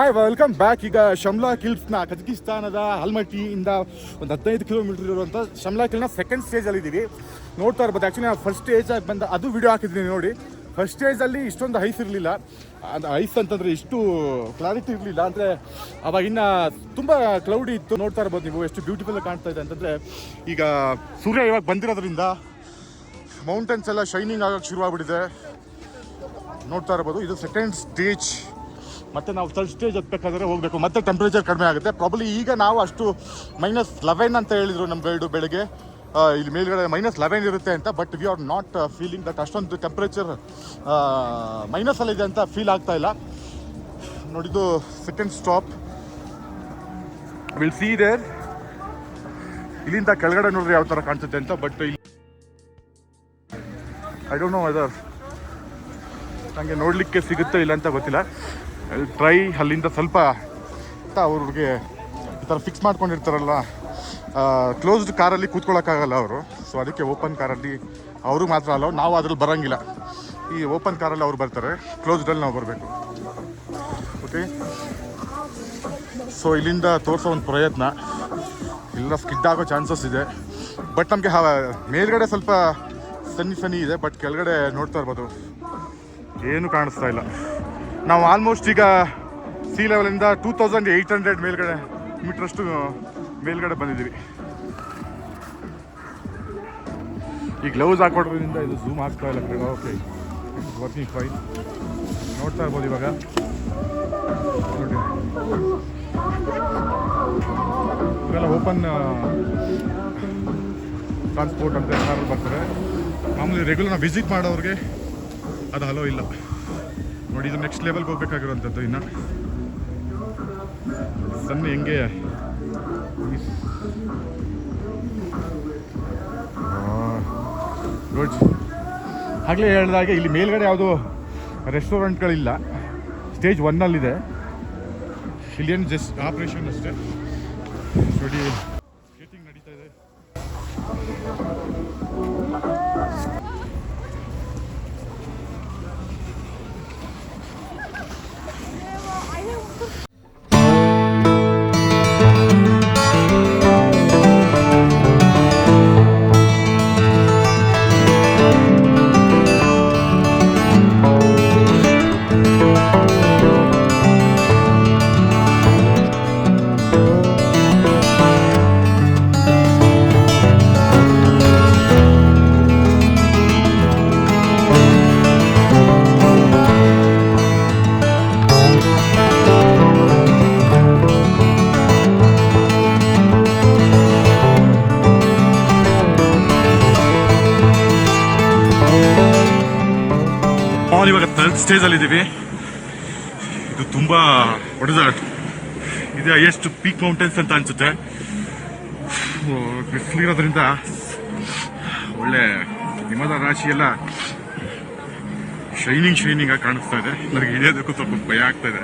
Hi welcome back ಈಗ ಶಮ್ಲಾ ಕಿಲ್ಸ್ನ ಕಜಕಿಸ್ತಾನದ ಹಲ್ಮಟಿಯಿಂದ ಒಂದು ಹದಿನೈದು ಕಿಲೋಮೀಟರ್ ಇರುವಂಥ ಶಮ್ಲಾ ಕಿಲ್ನ ಸೆಕೆಂಡ್ ಸ್ಟೇಜಲ್ಲಿ ಇದ್ದೀವಿ. ನೋಡ್ತಾ ಇರ್ಬೋದು. ಆ್ಯಕ್ಚುಲಿ ನಾವು ಫಸ್ಟ್ ಸ್ಟೇಜಾಗಿ ಬಂದ ಅದು ವಿಡಿಯೋ ಹಾಕಿದ್ದೀನಿ ನೋಡಿ. ಫಸ್ಟ್ ಸ್ಟೇಜಲ್ಲಿ ಇಷ್ಟೊಂದು ಐಸ್ ಇರಲಿಲ್ಲ. ಅದು ಐಸ್ ಅಂತಂದರೆ ಇಷ್ಟು ಕ್ಲಾರಿಟಿ ಇರಲಿಲ್ಲ. ಅಂದರೆ ಅವಾಗ ಇನ್ನು ತುಂಬ ಕ್ಲೌಡಿ ಇತ್ತು. ನೋಡ್ತಾ ಇರ್ಬೋದು ನೀವು ಎಷ್ಟು ಬ್ಯೂಟಿಫುಲ್ ಕಾಣ್ತಾ ಇದೆ ಅಂತಂದರೆ, ಈಗ ಸೂರ್ಯ ಇವಾಗ ಬಂದಿರೋದ್ರಿಂದ ಮೌಂಟೇನ್ಸ್ ಎಲ್ಲ ಶೈನಿಂಗ್ ಆಗೋಕ್ಕೆ ಶುರುವಾಗ್ಬಿಟ್ಟಿದೆ. ನೋಡ್ತಾ ಇರ್ಬೋದು. ಇದು ಸೆಕೆಂಡ್ ಸ್ಟೇಜ್ ಮತ್ತೆ ನಾವು ಥರ್ಡ್ ಸ್ಟೇಜ್ ಹತ್ಬೇಕಾದ್ರೆ ಹೋಗಬೇಕು. ಮತ್ತೆ ಟೆಂಪ್ರೇಚರ್ ಕಡಿಮೆ ಆಗುತ್ತೆ. ಪ್ರಾಬ್ಲಿ ಈಗ ನಾವು ಅಷ್ಟು ಮೈನಸ್ ಲೆವೆನ್ ಅಂತ ಹೇಳಿದ್ರು ನಮ್ಮ ಗೈಡು ಬೆಳಗ್ಗೆ. ಇಲ್ಲಿ ಮೇಲ್ಗಡೆ ಮೈನಸ್ ಲೆವೆನ್ ಇರುತ್ತೆ ಅಂತ but we are not feeling that ಅಷ್ಟೊಂದು ಟೆಂಪ್ರೇಚರ್ ಮೈನಸಲ್ಲಿದೆ ಅಂತ ಫೀಲ್ ಆಗ್ತಾ ಇಲ್ಲ. ನೋಡಿದ್ದು second stop will see there ಇಲ್ಲಿಂದ ಕೆಳಗಡೆ ನೋಡ್ರಿ ಯಾವ ಥರ ಕಾಣಿಸುತ್ತೆ ಅಂತ ಬಟ್ ಇಲ್ಲಿ ಐ ಡೋಂಟ್ ನೋ ವೆದರ್ ನನಗೆ ನೋಡಲಿಕ್ಕೆ ಸಿಗುತ್ತೋ ಇಲ್ಲ ಅಂತ ಗೊತ್ತಿಲ್ಲ. ಟ್ರೈ ಅಲ್ಲಿಂದ ಸ್ವಲ್ಪ ಅವ್ರಿಗೆ ಈ ಥರ ಫಿಕ್ಸ್ ಮಾಡ್ಕೊಂಡಿರ್ತಾರಲ್ಲ ಕ್ಲೋಸ್ಡ್ ಕಾರಲ್ಲಿ ಕೂತ್ಕೊಳ್ಳೋಕ್ಕಾಗಲ್ಲ ಅವರು. ಸೊ ಅದಕ್ಕೆ ಓಪನ್ ಕಾರಲ್ಲಿ ಅವರು ಮಾತ್ರ ಅಲ್ಲ ನಾವು ಅದ್ರಲ್ಲಿ ಬರೋಂಗಿಲ್ಲ. ಈ ಓಪನ್ ಕಾರಲ್ಲಿ ಅವ್ರು ಬರ್ತಾರೆ ಕ್ಲೋಸ್ಡಲ್ಲಿ ನಾವು ಬರಬೇಕು. ಓಕೆ ಸೊ ಇಲ್ಲಿಂದ ತೋರಿಸೋ ಒಂದು ಪ್ರಯತ್ನ. ಇಲ್ಲ ಸ್ಕಿಡ್ ಆಗೋ ಚಾನ್ಸಸ್ ಇದೆ. ಬಟ್ ನಮಗೆ ಮೇಲ್ಗಡೆ ಸ್ವಲ್ಪ ಸನ್ನಿ ಸನ್ನಿ ಇದೆ ಬಟ್ ಕೆಳಗಡೆ ನೋಡ್ತಾ ಇರ್ಬೋದು. ಏನು ಕಾಣಿಸ್ತಾ ಇಲ್ಲ. ನಾವು ಆಲ್ಮೋಸ್ಟ್ ಈಗ ಸಿ ಲೆವೆಲಿಂದ ಟೂ ತೌಸಂಡ್ ಏಯ್ಟ್ ಹಂಡ್ರೆಡ್ ಮೇಲ್ಗಡೆ ಮೀಟ್ರಷ್ಟು ಮೇಲ್ಗಡೆ ಬಂದಿದ್ದೀವಿ. ಈ ಗ್ಲೌಸ್ ಹಾಕೊಡೋದ್ರಿಂದ ಇದು ಝೂಮ್ ಆಗ್ತಾ ಇಲ್ಲ ಓಕೆ ವರ್ಕಿಂಗ್ ಫೈನ್ ನೋಡ್ತಾ ಇರ್ಬೋದು ಇವಾಗ. ಇವೆಲ್ಲ ಓಪನ್ ಟ್ರಾನ್ಸ್ಪೋರ್ಟ್ ಅಂತ ಎಲ್ಲರೂ ಬರ್ತಾರೆ. ಮಾಮೂಲಿ ರೆಗ್ಯುಲರ್ ವಿಸಿಟ್ ಮಾಡೋರಿಗೆ ಅದು ಹಲೋ ಇಲ್ಲ. ನೋಡಿ, ಇದು ನೆಕ್ಸ್ಟ್ ಲೆವೆಲ್ಗೆ ಹೋಗ್ಬೇಕಾಗಿರುವಂಥದ್ದು ಇನ್ನು. ಸಣ್ಣ ಹೆಂಗೆ? ಗುಡ್ ಆಗಲೇ ಹೇಳಿದಾಗೆ ಇಲ್ಲಿ ಮೇಲ್ಗಡೆ ಯಾವುದು ರೆಸ್ಟೋರೆಂಟ್ಗಳಿಲ್ಲ ಸ್ಟೇಜ್ ಒನ್ನಲ್ಲಿದೆ ಇಲ್ಲೇನು ಜಸ್ಟ್ ಆಪ್ರೇಷನ್ ಅಷ್ಟೇ. ನೋಡಿ ಇವಾಗ ಥರ್ಡ್ ಸ್ಟೇಜಲ್ಲಿ ಇದ್ದೀವಿ ಇದು ತುಂಬ ಹೊಡೆದ ಇದು ಎಷ್ಟು ಪೀಕ್ ಮೌಂಟೇನ್ಸ್ ಅಂತ ಅನ್ಸುತ್ತೆ. ಬಿಸಿಲಿರೋದ್ರಿಂದ ಒಳ್ಳೆ ಹಿಮದ ರಾಶಿ ಎಲ್ಲ ಶೈನಿಂಗ್ ಶೈನಿಂಗ್ ಆಗಿ ಕಾಣಿಸ್ತಾ ಇದೆ. ನನಗೆ ಇಳಿಯೋದಕ್ಕೂ ಸ್ವಲ್ಪ ಭಯ ಆಗ್ತಾ ಇದೆ.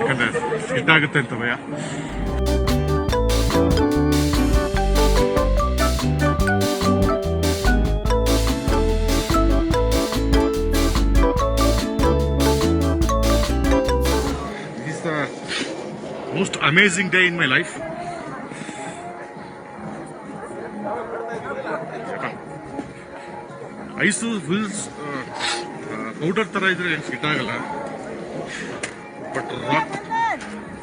ಯಾಕಂದ್ರೆ ಸ್ಕಿಡ್ ಅಂತ ಭಯ. Most amazing day in my life. Ice ಫುಲ್ಸ್ powder ಥರ ಇದ್ರೆ ಏನು ಫಿಟ್ ಆಗಲ್ಲ. ಬಟ್ ರಾಕ್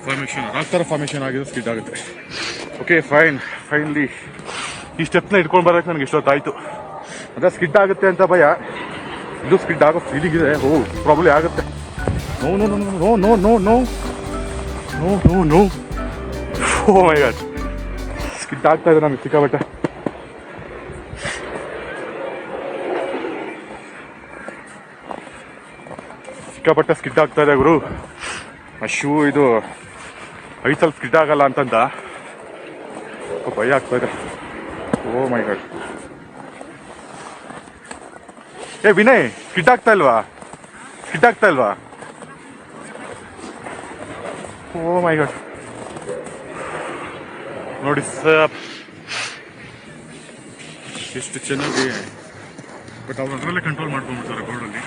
ಫಾರ್ಮೇಷನ್ ರಾಕ್ ಥರ ಫಾರ್ಮೇಷನ್ ಆಗಿದ್ರೆ ಸ್ಕಿಟ್ ಆಗುತ್ತೆ. ಓಕೆ ಫೈನ್ ಫೈನ್ಲಿ ಈ ಸ್ಟೆಪ್ನ ಇಟ್ಕೊಂಡು ಬರೋಕ್ಕೆ ನನಗೆ ಇಷ್ಟೊತ್ತಾಯಿತು. ಅದೇ ಸ್ಕಿಡ್ ಆಗುತ್ತೆ ಅಂತ ಭಯ. ಇದು ಸ್ಕಿಡ್ ಆಗೋ ಫೀಲಿಂಗ್ ಇದೆ. ಓ ಪ್ರಾಬ್ಲಮ್ ಆಗುತ್ತೆ. No no no no no no no no no no oh my god skid ಆಗ್ತಾ ಇದೆ ನಮಗೆ ಸಿಕ್ಕಾಬಟ್ಟೆ ಸಿಕ್ಕಾಪಟ್ಟೆ ಸ್ಕಿಡ್ ಆಗ್ತಾ ಇದೆ ಗುರು ಶೂ ಇದು ಐಸಲ್ಲಿ ಸ್ಕಿಡ್ ಆಗಲ್ಲ ಅಂತಂದ ಭಯ ಆಗ್ತಾ ಇದೆ ಓ ಮೈ ಗಾಡ್ ಏ ವಿನಯ್ ಸ್ಕಿಡ್ ಆಗ್ತಾ ಇಲ್ವಾ ಸ್ಕಿಡ್ ಆಗ್ತಾ ಇಲ್ವಾ ಓ ಮೈ ಗಾಡ್ ನೋಡಿ ಸರ್. ಎಷ್ಟು ಚೆನ್ನಾಗಿ ಬಟ್ ಅವ್ರು ಅದರಲ್ಲೇ ಕಂಟ್ರೋಲ್ ಮಾಡ್ಕೊಂಡ್ಬಿಡ್ತಾರೆ ಬೋರ್ಡಲ್ಲಿ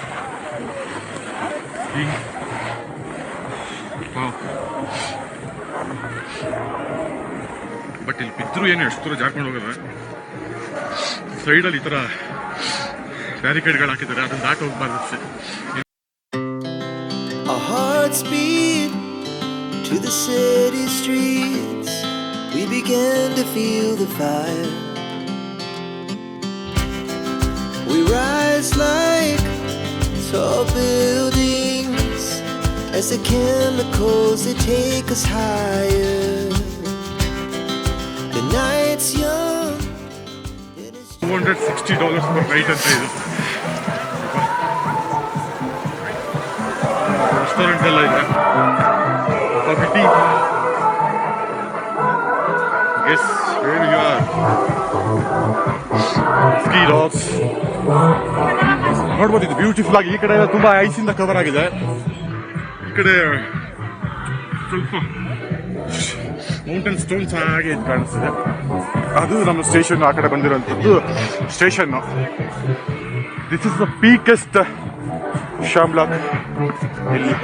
ಬಟ್ ಇಲ್ಲಿ ಬಿದ್ದರೂ ಏನು ಎಷ್ಟು ದೂರ ಜಾರ್ಕೊಂಡು ಹೋಗಲ್ಲ ಸೈಡಲ್ಲಿ ಈ ಥರ ಬ್ಯಾರಿಕೇಡ್ಗಳು ಹಾಕಿದ್ದಾರೆ, ಅದನ್ನು ದಾಟ ಹೋಗ್ಬಾರ್ದು ಅಷ್ಟೇ to the city streets. We began to feel the fire. We rise like tall buildings as the chemicals they take us higher. The night's young. It is two hundred sixty dollars per night ಅಂತ ಇದು restaurant ಎಲ್ಲ ಇದೆ ski racks ನೋಡ್ಬೋದು, ಇದು beautiful ಆಗಿ ಈ ಕಡೆ ತುಂಬಾ ಐಸಿಂದ ಕವರ್ ಆಗಿದೆ. ಈ ಕಡೆ ಸ್ವಲ್ಪ ಮೌಂಟೇನ್ ಸ್ಟೋನ್ಸ್ ಹಾಗೆ ಕಾಣಿಸ್ತಿದೆ. ಅದು ನಮ್ಮ ಸ್ಟೇಷನ್ ಆ ಕಡೆ ಬಂದಿರುವಂಥದ್ದು station this is the peakest ಶಾಮ್ಲಾಕ್ ಇಲ್ಲಿ.